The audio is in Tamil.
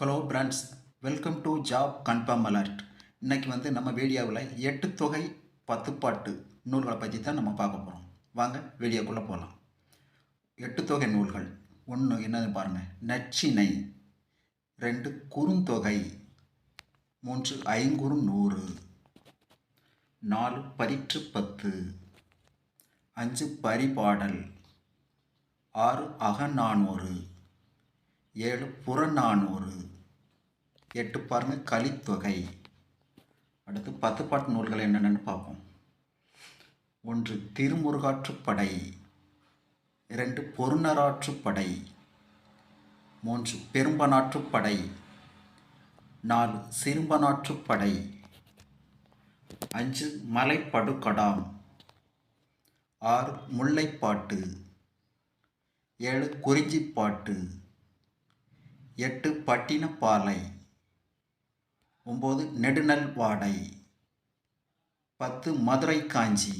Hello friends welcome to job confirm alert இன்றைக்கி வந்து நம்ம வீடியோவில் எட்டு தொகை பத்துப்பாட்டு நூல்களை பற்றி தான் நம்ம பார்க்க போகிறோம் வாங்க வீடியோக்குள்ளே போகலாம் எட்டு தொகை நூல்கள். ஒன்று என்னது பாருங்கள் நச்சினை. ரெண்டு குறுந்தொகை. மூன்று ஐங்குறு நூறு. நாலு பரிற்று பத்து. அஞ்சு பரிபாடல். ஆறு அகநானூறு. ஏழு புறநானூறு. எட்டு பாருங்க கலித்தொகை. அடுத்து பத்து பாட்டு நூல்கள் என்னென்னு பார்ப்போம். ஒன்று திருமுருகாற்றுப்படை இரண்டு பொருநராற்றுப்படை மூன்று பெரும்பனாற்றுப்படை நாலு சிறும்பனாற்றுப்படை அஞ்சு மலைப்படுகடாம். ஆறு முல்லைப்பாட்டு. ஏழு குறிஞ்சிப்பாட்டு. எட்டு பட்டினப்பாலை ஒம்பது நெடுநல்வாடை பத்து மதுரை காஞ்சி